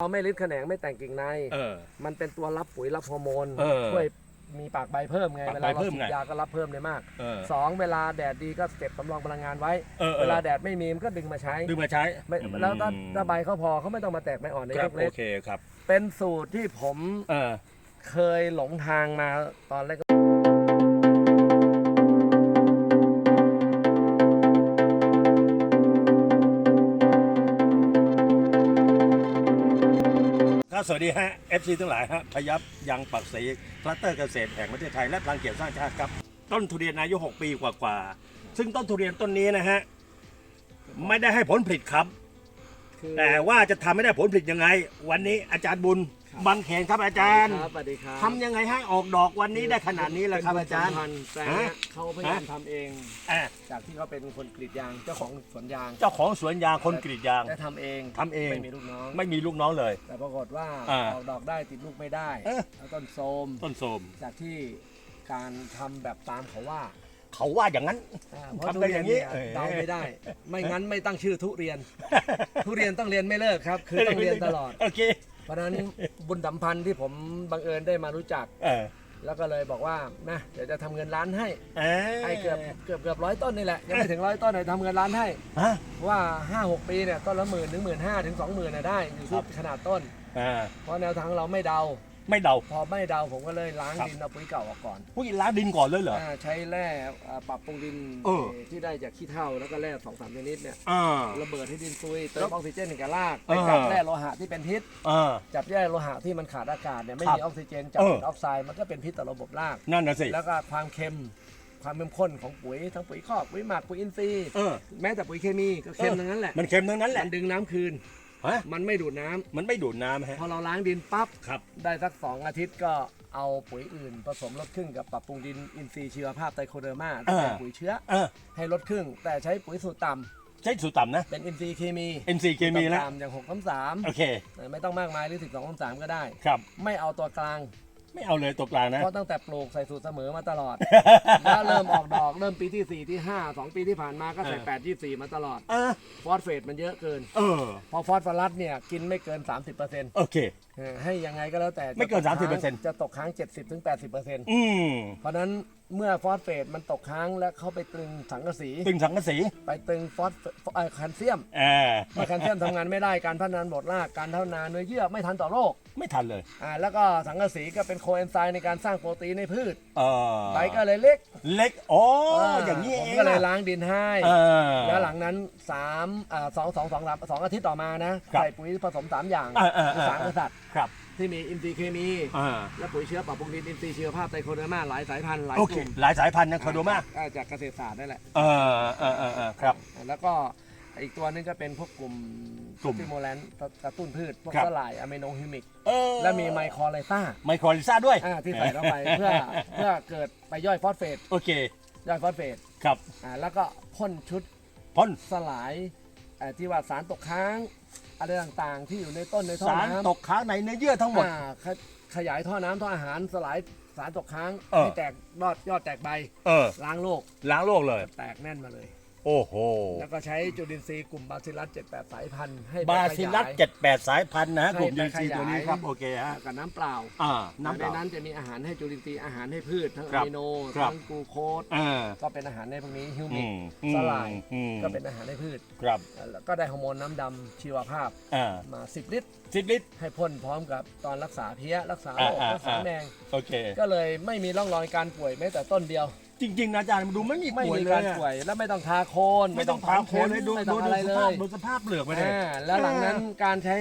เราไม่ริดแขนงไม่แต่งกิ่งใน เออ มันเป็นตัวรับปุ๋ยรับฮอร์โมนเออช่วยมีปากใบเพิ่มไงปากเวใบลาเราเพิ่มฉีไง ดยาก็รับเพิ่มได้มากเออ สองเวลาแดดดีก็เก็บสำรองพลังงานไว้ เออเออ เวลาแดดไม่มีมันก็ดึงมาใช้ดึงมาใช้ ไม่อืม แล้วถ้าถ้าใบเขาพอเขาไม่ต้องมาแตกไม่อ่อนในครัลูบกโอเล็กเคครับ เป็นสูตรที่ผมเออ เคยหลงทางมาตอนแรก ครับสวัสดีฮะ FC ทั้งหลายฮะพยับยังปักศรีคลัสเตอร์เกษตรแห่งประเทศไทยและพลังเกียรติสร้างชาติครับ ต้นทุเรียนอายุ 6 ปีกว่าๆซึ่งต้นทุเรียนต้นนี้นะฮะ ไม่ได้ให้ผลผลิตครับคือแต่ว่าจะทำให้ได้ผลผลิตยังไง วันนี้อาจารย์บุญ บังเขนครับอาจารย์ครับสวัสดีครับทำยังไงให้ออกดอกวันนี้ได้ขนาดนี้แหละครับอาจารย์เป็นผลิตภัณฑ์แต่ฮะเขาพยายามทำเองอะจากที่เขาเป็นคนกรีดยางเจ้าของสวนยางเจ้าของสวนยางคนกรีดยาง ได้ทำเองทำเอง ไม่มีลูกน้อง ไม่มีลูกน้องเลย แต่ปรากฏว่าอ่าออกดอกได้ติดลูกไม่ได้เอ๊ะ แล้วต้นโทรมต้นโสมจากที่การทำแบบตามเขาว่าเขาว่าอย่างนั้น อ่าเพราะทำทุได้เรีอยนย่างนี้เนี่ยเออเดาไม่ได้ ไม่งั้นไม่ตั้งชื่อทุเรียน ทุเรียนต้องเรียนไม่เลิกครับ คือต้องเรียนตลอด โอเค เพราะฉะนั้นบุญสัมพันธ์ที่ผมบังเอิญได้มารู้จัก เออแล้วก็เลยบอกว่านะเดี๋ยวจะทำเงินล้านให้ เออให้เกือบเกือบเกือบร้อยต้นนี่แหละ ยังไม่ถึงร้อยต้นเลยทำเงินล้านให้ ฮะ เพราะว่า 5 6 ปีเนี่ยต้นละหมื่นถึงหมื่นห้าถึงสองหมื่นได้อยู่ครัที่บ ขนาดต้น อ่าเพราะแนวทางเราไม่เดา ไม่เดา พอไม่เดาผมก็เลยล้างครับ ดินเอาปุ๋ยเก่าออกก่อนพวกล้างดินก่อนเลยเหรออ่าใช้แร่อ่าปรับปรุงดินเออ ที่ได้จากขี้เถ้าแล้วก็แร่สองสามชนิดเนี่ยอ่า ระเบิดให้ดินซุยเติแล้มวออกซิเจนในกระรากเอไปอจับแร่โลหะที่เป็นพิษ อ่า จับแร่โลหะที่มันขาดอากาศเนี่ยไม่ครับมีออกซิเจนจับเออ เป็นออกไซด์มันก็เป็นพิษต่อระบบราก นั่นน่ะสิ แล้วก็ความเค็มความเข้มข้นของปุ๋ยทั้งปุ๋ยคอกปุ๋ยหมักปุ๋ยอินทรีย์เออ แม้แต่ปุ๋ยเคมีก็เค็มเออ ทั้งนั้นแหละมันเค็มทั้งนั้นแหมัละนดึงน้ำคืน ฮะมันไม่ดูดน้ำมันไม่ดูดน้ำฮะพอเราล้างดินปั๊บครับ ได้สักสองอาทิตย์ก็เอาปุ๋ยอื่น ผสมลดครึ่งกับปรับปรุงดินอินทรีย์ชีวภาพไตรโคเดอร์มาที่เป็นปุ๋ยเชื้อ เออให้ลดครึ่ง แต่ใช้ปุ๋ยสูตรต่ใช้สูตรต่ำนะำเป็นอินทรีย์เคมี NC เคมีแล้ว ต่ำๆอย่าง6น้ำสามโอเค ไม่ต้องมากมายหรือ 12น้ำสามก็ได้ ครับ ไม่เอาตัวกลาง ไม่เอาเลยตัวกลางนะ เพราะตั้งแต่ปลูกใส่สูตรเสมอมาตลอด แล้วเริ่มออกดอกเริ่มปีที่ 4 ที่ 5 2 ปีที่ผ่านมาก็ใส่ เออ 8 24 มาตลอด เออฟอสเฟตมันเยอะเกิน เออ พอฟอสฟอรัสเนี่ย กินไม่เกิน 30%โอเค เออให้ยังไงก็แล้วแต่ไม่เกินจะตค้าง30%จะตกค้าง 70-80%อืมเพราะฉะนั้นเมื่อฟอสเฟตมันตกค้างและเข้าไปตรึงสังกะสี ตึงสังกะสีไปตรึงฟอสเอ่อแคลเซียมเออเมื่อแคลเซียมทำงานไม่ได้การพัฒนาบดรากการพัฒนาเนื้อเยื่อไม่ทันต่อโรคไม่ทันเลย อ่าแล้วก็สังกะสีก็เป็นโคเอนไซม์ในการสร้างโปรตีนในพืชเออใบก็เลยเล็กเล็กอ๋อาอย่างนี้ผเอมงก็เลยอะล้างดินให้ เออ แล้วหลังนั้นสามอ่าสองสองสองสามสองอาทิตย์ต่อมานะครับใส่ปุ๋ยผสมสามอย่างเออเออเออ สารกษัตริย์ครับ ที่มีอินทรีย์เคมี อ่า และปุ๋ยเชื้อปรับปรุงดินอินทรีย์ชีวภาพไตรโคเดอร์มาหลายสายพันธุ์หลายโอกเค ลุ่มหลายสายพันธุ์นะคอยดูมากอ่จากเกษตรศาสตร์นั่นแหละ เออเออเออเออครับ แล้วก็อีกตัวนึงก็เป็นพวกกลุ่มกลุ่มสติโมแลนต์กระตุ้นพืช พวกครับสลายอะมิโนฮิมิก เออและมีไมโครไลต้าไมโครลิซ่าด้วยอ่าที่ใส่เข้าไปเพื่อเพื่อเกิดไปย่อยฟอสเฟตโอเคย่อยฟอสเฟตครับอ่าแล้วก็พ่นชุดพ่นสลายเอ่อที่ว่าสารตกค้าง อะไรต่างๆ ที่อยู่ในต้นในท่อสารน้ำตกค้างในเนื้อเยื่อทั้งหมด อ่าขขยายท่อน้ำท่ออาหารสลายสารตกค้างเออ ที่แตกยอดยอดแตกใบเออล้างโรคล้างโลกเลย แตกแน่นมาเลย โอ้โห แล้วก็ใช้จุลินทรีย์กลุ่มบาซิลัส78 สายพันธุ์ให้ไปบาซิลัสขยาย เจ็ดแปดสายพันธุ์นะฮะให้กลุ่มไปยูซีขยายตัวนี้ครับโอเคฮะกับน้ำเปล่าอ่าน้ำเปในล่า นั้นจะมีอาหารให้จุลินทรีย์อาหารให้พืชทั้งครัอะบมิโนครับ ทั้งกลูโคสอ่า ก็เป็นอาหารในพวกนี้ฮิวอืมิกมอืมสลายอืม ก็เป็นอาหารให้พืชครับแล้วก็ได้ฮอร์โมนน้ำดำชีวภาพอ่ามา 10 ลิตรสิบลิตรให้พ่นพร้อมกับตอนรักษาเพี้ยรักษาโรคอ่าอ่ารักษาแมงโอเค ก็เลยไม่มีร่องรอยการป่วยแม้แต่ต้นเดียว จริงๆนะอาจารย์ดูไม่มีไม่ป่วยมีเลยการอะป่วยและไม่ต้องทาโคนไม่ต้องพาโคนเลยดูไม่ดูต้องดูอะไรสเลภาพยดูสภาพเปลือกไปเลยอ่าแล้วหลังนั้นการใช้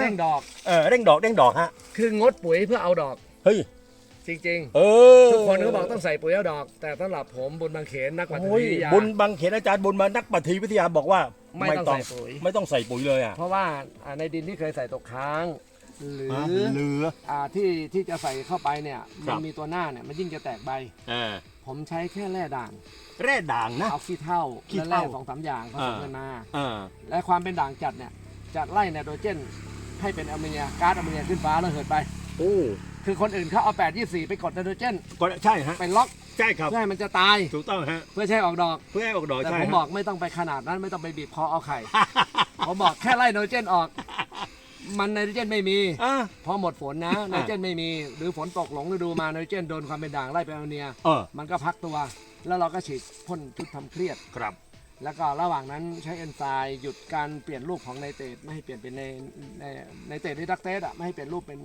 เร่งดอกเออเร่งดอกเร่งดอกฮะคืองดปุ๋ยเพื่อเอาดอกเฮ้ยจริงเออๆ ทุกคนก็บอกต้องใส่ปุ๋ยเอาดอก แต่สำหรับผมบุญบางเขนนักปฏิโอ้ยวิทยา บุญบังเขนอาจารย์บุญมานักปฏิวิทยาบอกว่าไม่ต้องใส่ปุ๋ย ไม่ต้องใส่ปุ๋ยเลยอะเพราะว่าอ่าในดินที่เคยใส่ตกค้าง หรือเหลือ อ่าที่ที่จะใส่เข้าไปเนี่ยครัมันบมีตัวหน้าเนี่ยมันยิ่งจะแตกใบอ่า ผมใช้แค่แร่ด่างแร่ด่างนะ เอาขี้เท่าขี้และแร่เถ้าสองสามอย่างผสมกันมา อ่าและความเป็นด่างจัดเนี่ยจะไล่ไนโตรเจนให้เป็นแอมโมเนียก๊าซแอมโมเนียขึ้นฟ้าแล้วเหิดไป โอ้คือคนอื่นเขาเอา 8 24 ไปกดไนโตรเจนก็ใช่ฮะ ไปล็อกใช่ครับ เพื่อให้มันจะตายถูกต้องฮะ เพื่อใช้ออกดอก เพื่อให้ออกดอกแต่ใช่ผมฮะ บอกไม่ต้องไปขนาดนั้นไม่ต้องไปบีบคอเอาไข่ ผมบอกแค่ไล่ไนโตรเจนออก มันไนโตรเจนไม่มีอ่า พอหมดฝนนะไนโตรเจนไม่มี หรือฝนตกหลงฤดูมาไนโตรเจนโดนความเป็นด่างไล่ไปเอาเนียเออ มันก็พักตัว แล้วเราก็ฉีดพ่นชุดทำเครียด ครับ แล้วก็ระหว่างนั้นใช้เอนไซม์หยุดการเปลี่ยนรูปของไนเตรตไม่ให้เปลี่ยนเป็นในในไนเตรตในดักเตสอะไม่ให้เปลี่ยนรูปเป็น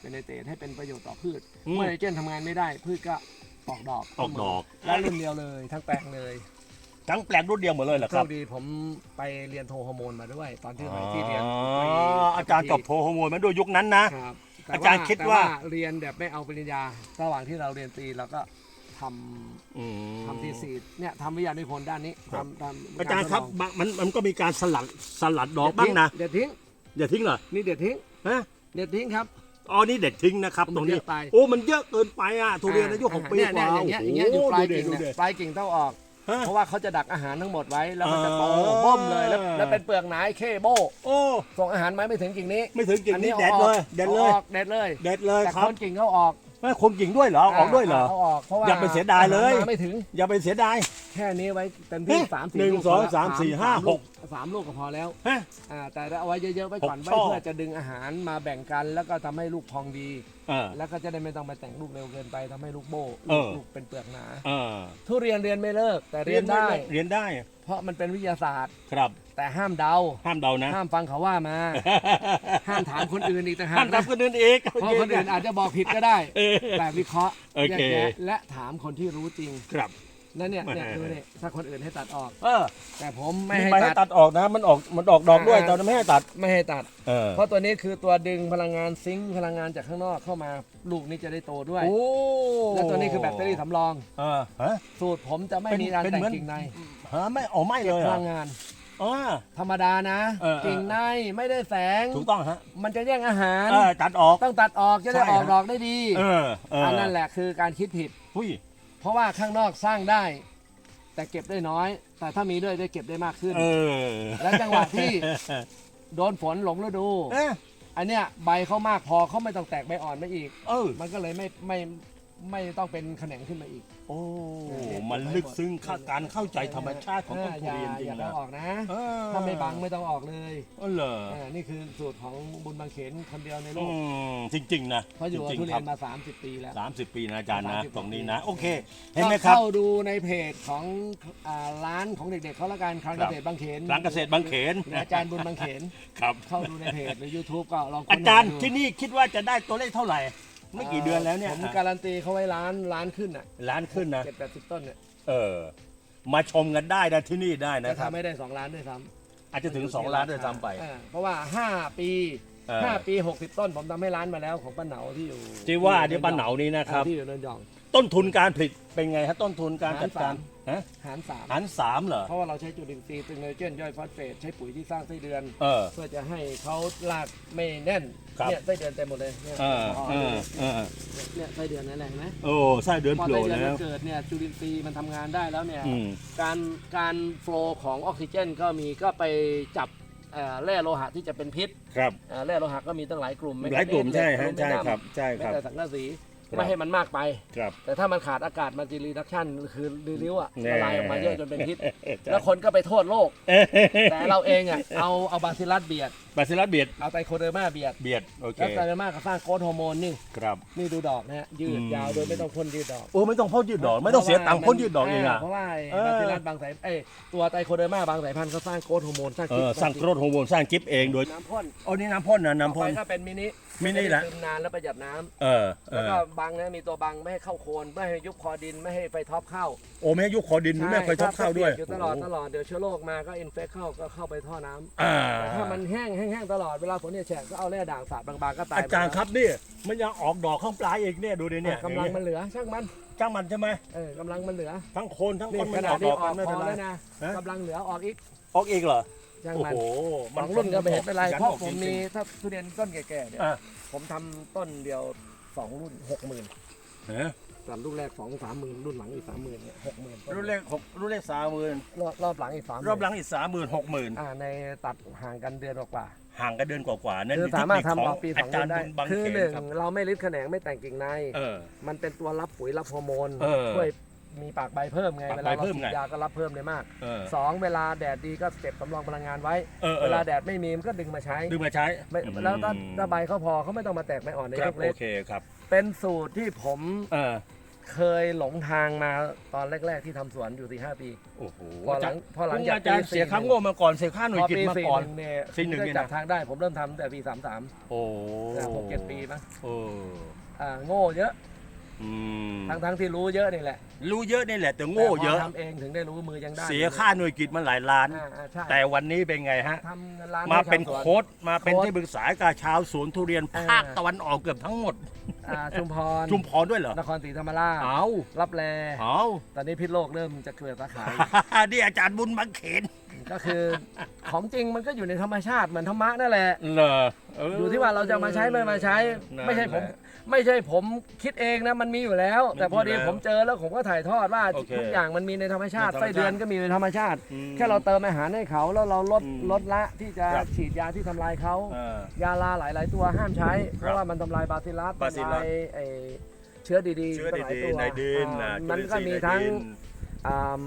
เป็นไนเตรตให้เป็นประโยชน์ต่อพืช อืมเมื่อไนเตรตทำงานไม่ได้พืชก็ออกดอกออกดอก แล้วรุ่นเดียวเลยทั้งแปลงเลย ทั้งแปลงรุ่นเดียวหมดเลยเหรอโชครับ คดีผมไปเรียนโทฮอร์โมนมาด้วย ตอนที่อ๋ไปอที่เรียนอาจารย์จบโทรฮอร์โมนมาด้วยยุคนั้นนะ ครับแต่อาจารย์คิดแต่ว่าเรียนแบบไม่เอาปริญญา ระหว่างที่เราเรียนตรีเราก็ทำอืมทำทีสีเนี่ยทำวิทยานิพนธ์ด้านนี้ครับทำทำอาจารย์ครับกทดลบะมันมันก็มีการสลัดสลัดดออกบ้างนะเด็ดทิ้งอย่าทิ้งเหรอนี่เด็ดทิ้งฮะเด็ดทิ้งครับ อ๋อนี่เด็ดทิ้งนะครับมันตรงนี้เยอะไป โอ้มันเยอะเกินไปอะทุเรียนอายุหกปีเนี่ยกเนี่ว่ายอย่างเงี้ยอย่างเงี้ยอยู่ปลายกิ่งดูเนี่ดิยปลายกิ่งต้องออก ฮะเพราะว่าเขาจะดักอาหารทั้งหมดไว้แล้วมันจะโตอ๋อ บ้มเลยแล้วแล้วเป็นเปลือกหนาเคโบโอ้ ส่งอาหารไหมไม่ถึงกิ่งนี้ไม่ถึงกิ่งนี้อาเด็ดอเลอกยเด็ดเลย อาออกเด็ดเลย เด็ดเลยแต่ครัคบ นกิ่งเขาออก ไม่คนกิ่งด้วยเหรอออกด้วยเหรอเขาออกเพราะว่าอย่าไปเสียดายเลยอหรมาไม่ถึงอย่าไปเสียดาย แค่นี้ไว้เต็มที่เอ๊ะสามสี่หนึ่งลูกสองพแล้วสามสี่ห้าลูกหกสามลูกก็พอแล้วฮะอ่าแต่เอาไว้เยอะๆไว้ก่อนหกไว้ช่อ เพื่อจะดึงอาหารมาแบ่งกันแล้วก็ทำให้ลูกพองดี เออ แล้วก็จะได้ไม่ต้องไปแต่งลูกเร็วเกินไปทำให้ลูกโบเออ ลูกเป็นเปลือกหนา เออทุเรียนเรียนไม่เลิกแต่เรียนได้ เรียนได้เพราะมันเป็นวิทยาศาสตร์ ครับ แต่ห้ามเดา ห้ามเดานะ ห้ามฟังเขาว่ามา ห้ามถามคนอื่นอีกต่างหาห้ามกทันะบคนอื่นอีกเพราะคนอื่นอาจจะบอกผิดก็ได้ เออ แต่วิเคราะห์โอแยเคกแยะและถามคนที่รู้จริงครับ นั่นเนี่ยเนี่ยแหม่ดูเนี่ยถ้าคนอื่นให้ตัดออก เออแต่ผมไม่ไม่ให้ให้ตัด ตัดออกนะ มันออก มันออกดอกด้วย อ่า ตอนนั้นไม่ให้ตัด ไม่ให้ตัด เออเพราะตัวนี้คือตัวดึงพลังงานซิงค์พลังงานจากข้างนอกเข้ามาลูกนี้จะได้โตด้วยโอ้และตัวนี้คือแบตเตอรี่สำรอง เออฮะ สูตรผมจะไม่เป็นมีการเป็นแต่งเหมือน กิ่งในฮะไม่อ๋อไม่เลยพเหรอลังงาน อ๋อธรรมดานะเออเออ กิ่งในไม่ได้แสง ถูกต้องฮะมันจะแย่งอาหาร เออตัดออก ต้องตัดออกจะได้ใช่ออกฮะ ดอกได้ดีเออเอออัอันนั่นแหละคือการคิดผิด หุ้ยเพราะว่าข้างนอกสร้างได้ แต่เก็บได้น้อย แต่ถ้ามีด้วยได้เก็บได้มากขึ้น เออแล้วจังหวะที่ โดนฝนหลงฤดู เอ๊ะอันเนี้ยใบเขามากพอเขาไม่ต้องแตกใบอ่อนมาอีก เออมันก็เลยไม่ไม่ ไม่ต้องเป็นแขนงขึ้นมาอีก โอ้ มันลึกซึ้งค่าการเข้าใจธรรมชาติของต้นทุเรียนจริงอย่านะเอาออกนะเออถ้าไม่บังไม่ต้องออกเลยเออเหรออ่านี่คือสูตรของบุญบางเขนคนเดียวในโลอืกมจริง ๆ นะเพราะอยู่กับจริงทุๆเรีคยรันมา 30 ปีแล้วสามสิบปีนะอาจารย์นะ30ตรงนี้นะปีโอเค เห็นไหมครับ เข้าดูในเพจของอ่าร้านของเด็ก ๆเขาละกันคลังคเกรับษตรบางเขนร้านเกษตรบางเขนหรืออาจารย์บุญบางเขนครับเข้าดูในเพจหรือ YouTube ก็ลองค้อานจารย์หดูที่นี่คิดว่าจะได้ตัวเลขเท่าไหร่ ไม่กี่เดือนแล้วเนี่ยผมการันตีเขาไว้ล้านล้านขึ้นอะล้านขึ้นนะเจ็ดแปดสิบต้นเนี่ยเออ มาชมกันได้นะที่นี่ได้จะนะครับ ทำให้ได้2ล้านด้วยซ้ำอาจจะถึง 2 ล้านด้วยซ้ำไป อ่าเพราะว่า5ปีเออ5ปี60ต้นผมทำให้ล้านมาแล้วของป้าเหนาที่อยู่ที่ว่าเดี๋ยวป้าเหนานี้นะครับ ที่อยู่เนินยอง ต้นทุนการผลิตเป็นไงฮะต้นทุนการจัดการหารสามฮะหารสามหันสามเหรอ เพราะว่าเราใช้จุลินทรีย์ตึงไนโตรเจนย่อยฟอสเฟตใช้ปุ๋ยที่สร้างไส้เดือน เออ เพื่อจะให้เขาลากไม่แน่นครับ เนี่ยไส้เดือนเต็มหมดเลยเนี่ยเออพอเอดูอเออเนี่ยไส้เดือนนั่นแหละเห็นไหมโอ้ไส้เดือนพอโผล่ไส้เดือนแล้มัว นเกิดเนี่ยจุลินทรีย์มันทำงานได้แล้วเนี่ย อืม การการโฟลว์ของออกซิเจนก็มีก็ไปจับเอ่อแร่โลหะที่จะเป็นพิษครับ เอ่อแร่โลหะก็มีตั้งหลายกลุ่มหลายกลุ่มแมกใช่นีเซียฮะมใช่ครับ ใช่แม้ครับ แต่สังกะสี ครับ ไม่ให้มันมากไป ครับ แต่ถ้ามันขาดอากาศมันจะรีดักชันคือรีริ้วอะแน่ ละลายออกมาเยอะจนเป็นพิษใช่แล้วคนก็ไปโทษโลกแต่เราเองอะเอาเอาบาซิลัสเบียด บาซิลัสเบียดเอาไตโคเดอร์มาเบียดเบียดโอเคแล้วไตโคเดอร์มาก็สร้างโกรทฮอร์โมนนี่ครับ นี่ดูดอกนะฮะยืดอืมยาวโดยไม่ต้องพ่นยืดดอกโอ้ไม่ต้องพ่นยืดดอก ไม่ต้องเสียตังค์พ่นยืดดอกเองอะเพราะว่าไอ้เออบาซิลัสบางสายเอ้ยตัวไตโคเดอร์มาบางสายพันธุ์เขาสร้างโกรทฮอร์โมนสร้างเอกิ๊อสร้างโกรทฮอร์โมนสร้างกิฟต์เองโดยน้ำพ่นโอ้นี่น้ำพ่นนะน้ำพ่นต่อไปก็เป็นมินิมินิละไม่ได้ซึมนานแล้วประหยัดน้ำเออเอแล้วอก็บังนะมีตัวบังไม่ให้เข้าโคนไม่ให้ยุบคอดินไม่ให้ไฟท็อปเข้าโอ้ไม่ให้ยุคขอดินไม่ให้ไฟท็อปเข้าด้วยอยู่ตลอดตลอดเดี๋ยวเชื้อโรคมาก็อินเฟคเข้าก็เข้าไปท่อน้ำ อ่า แต่ถ้ามันแห้งแห้งๆตลอดเวลาฝนเนี่ยแฉะก็เอาแร่ด่างสาดบางๆก็ตายอาจารย์ครับนี่มันยังออกดอกข้างปลายอีกเนี่ยดูดิเนี่เนี่ยยกำลังมันเหลือช่างมันจ้างมันใช่ไหมเออกำลังมันเหลือ ทั้งโคนทั้งนี่คนขมันนาอดอกดนี้อกอกัอนกไม่พเป็อนไรแล้วนะฮะกำลังเหลือออกอีกออกอีกเหรอช่างโอ้มันโหสองรุ่นก็ไม่เห็นเป็นไรยัเพราะออกผมจมีงถ้าทุเรียนต้นแก่ๆเนี่ยๆอะผมทำต้นเดียวสองรุ่นหกหมื่นฮะ สามรุ่นแรกสองสามหมื่นรุ่นหลังอีกสามหมื่นเนี่ยหกหมื่นรุ่นเลขหกรุ่นเลขสามหมื่นรอบรอบหลังอีกสามรอบหลังอีกสามหมื่นหกหมื่นอ่าในตัดห่างกันเดือนกว่าห่างกันเดือนกว่าๆนั่นคือเทสาคมารถนิคทำขต่อองปีสอาองจาเดืรอนย์ได้บุญบางคือเขหนนึ่งครับเราไม่ริดแขนงไม่แต่งกิ่งในเออมันเป็นตัวรับปุ๋ยรับฮอร์โมนเออช่วยมีปากใบเพิ่มไงปากเวใบลาเราเพิ่มฉีไงดยาก็รับเพิ่มได้มากเออสองเวลาแดดดีก็เก็บสำรองพลังงานไว้เออเอเวอลาแดดไม่มีมันก็ดึงมาใช้ดึงมาใช้ไม่อืมแล้วถ้าถ้าใบเขาพอเขาไม่ต้องมาแตกไม่อ่อนในครัยบกเล็โอกเคครับ เป็นสูตรที่ผมเออเคยหลงทางมาตอนแรก ๆ ที่ทำสวนอยู่สี่ห้าปี โอ้โหพอหลังพอหลังจากอาจารย์ปีเสีย41ค่าโง่มาก่อนเสียค่าหน่วยพอกิจปีมาสี่ก่อน หนึ่งเนี่ยสี่หนึ่งผมเนี่ยได้นะจากทางได้ผมเริ่มทำตั้งแต่ปีสามสามโอ้หกเจ็ดปีมั้งโอ้อ่าโง่เยอะ อืมทั้งทั้งที่รู้เยอะนี่แหละรู้เยอะนี่แหละ แต่โง่เยอะ แต่พทำเองถึงได้รู้มือยังได้เสียค่าหน่วยกิจมาหลายล้าน อ่าอ่าใช่แต่วันนี้เป็นไงฮะ ทำเงินล้านมาให้ชวเป็นสวนโค้ดมาเป็นโค้ชที่ปรึกษากับชาวสวนทุเรียนอ่าภาคตะวันออกเกือบทั้งหมด อ่าชุมพรชุมพรด้วยเหรอ นครศรีธรรมราชเอารับแลเอาตอนนี้พิษโลกเริ่มจะเกิดสาขานี่อาจารย์บุญบังเขนก็คือ ของจริงมันก็อยู่ในธรรมชาติเหมือนธรรมะนั่นแหละ เหรอเอยู่ที่ว่าเราจะมาใช้ไม่มาใช้ นั่นไม่ใช่ผม แหละ ไม่ใช่ผมคิดเองนะมันมีอยู่แล้วมันแต่พอดีมีอยู่แล้วผมเจอแล้วผมก็ถ่ายทอดว่าโอเคทุกอย่างมันมีในธรรมชาติในธรรมชาติไส้เดือนก็มีในธรรมชาติ อืมแค่เราเติมอาหารให้เขาแล้วเราลดอืมลดละที่จะครับ ฉีดยาที่ทำลายเขาเออยาลาหลาย ๆ ตัวห้ามใช้ เพครับราะว่ามันทำลายบาซิลัสบาซิลัส ทำลายไอ้เชื้อดีๆเชื้อตั้งหลายดีตัวๆในดินอ่านะมันก็จุลินทรีย์มีในทั้งดินอ่า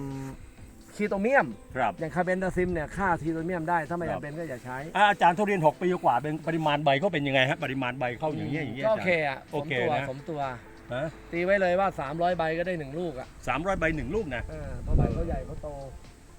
คีโตเมียม ครับอย่างคาร์เบนดาซิมเนี่ยฆ่าคีโตเมียมได้ถ้าไม่ครับจำเป็นก็อย่าใช้ อะอาจารย์ทุเรียน 6 ปีกว่าเป็นปริมาณใบเขาเป็นยังไงฮะปริมาณใบเข้าอย่างเงี้ยอย่างเงี้ยก็อาโอจารเคย์อะโอสมเคตัวนะสมตัว ฮะตีไว้เลยว่า 300 ใบก็ได้ 1 ลูกอะสามร้อยใบหนึ่งลูกนะเออเพราะใบเขาใหญ่เขาโต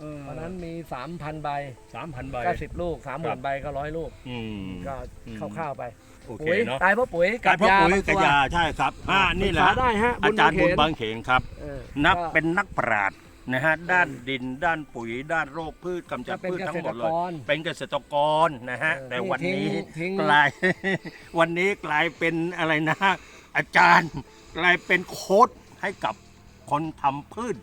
เออเพราะนั้นมี 3,000 ใบสามพันใบ ก็10ลูกครับ30,000ใบก็ร้อยลูก อืมก็อืมคร่าวๆไปโอเคปุ๋ยเนาะตายเพราะปุ๋ยกายเพราะปุ๋ยบางกัตับวยาใช่ครับอ่านี่แหละปรึกษาได้ฮะอาจารย์บุญเขนบางเขนครับ เออนับก็ เป็นนักปราชญ์ นะฮะด้านดินด้านปุ๋ย ด้านโรคพืชกำจัดก็เป็นพืชทั้งหมดเลยเกษตรกรเป็นเกษตรกรนะฮะเออแต่วันนี้ทิ้งทิ้งกลาย วันนี้กลายเป็นอะไรนะอาจารย์กลายเป็นโค้ดให้กับคนทำพืช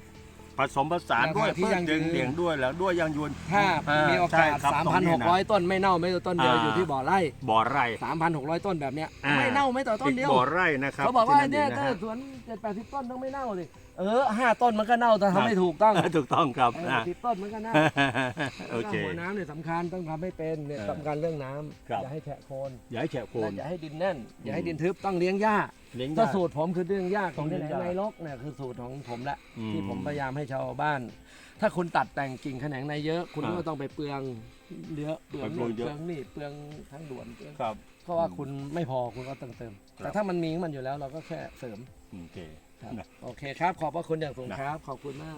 ผสมผสานด้วยที่พืชยั่งยืดึนงเหลียงด้วยแล้วด้วยยังยืนถ้าอ่ามีมีโอกาสใช่ครับตรงนี้นะ3,600 ต้นไม่เน่าไม่ต่อต้นเดียวอ่าอยู่ที่บ่อไร่บ่อไร่3,600 ต้นแบบเนี้ยอ่าไม่เน่าไม่ต่อต้นเดียวบ่อไร่นะครับเขาบอกว่าที่เนี่ยะถ้าฮะสวนเจ็ดแปดสิบต้นต้องไม่เน่าสิ เออห้าต้นมันก็เน่าแต่ทำไม่ถูกต้องถูกต้องครับเออนะ สิบต้นมันก็เน่าโอเคแล้วก็หัวน้ำเนี่ยสำคัญต้องทำให้เป็นเนี่ยเออสำคัญเรื่องน้ำครับ อย่าให้แฉะโคนอย่าให้แฉะโคและน อย่าให้ดินแน่น อย่าให้อืม ดินทึบต้องเลี้ยงหญ้า เลี้ยงก็ยากสูตรผมคือเรื่องหญ้าของต้องเลี้ที่ยไหนงหญ้าในรกเนี่ยคือสูตรของผมละอืมที่ผมพยายามให้ชาวบ้าน ถ้าคุณตัดแต่งกิ่งแขนงในเยอะ คุณอ่าก็ต้องไปเปลืองเยอะเปลืองไปเปลืนู่องนเยอะเปลืองนี่เปลืองทั้งด่วนเปลืองครับ เพราะว่าคุณไม่พอคุณก็ต้องเติมครับแต่ถ้ามันมีของมันอยู่แล้วเราก็แค่เสริมโอเคครับนะโอเคครับ ขอบพระคุณอย่างสูงนะครับ ขอบคุณมาก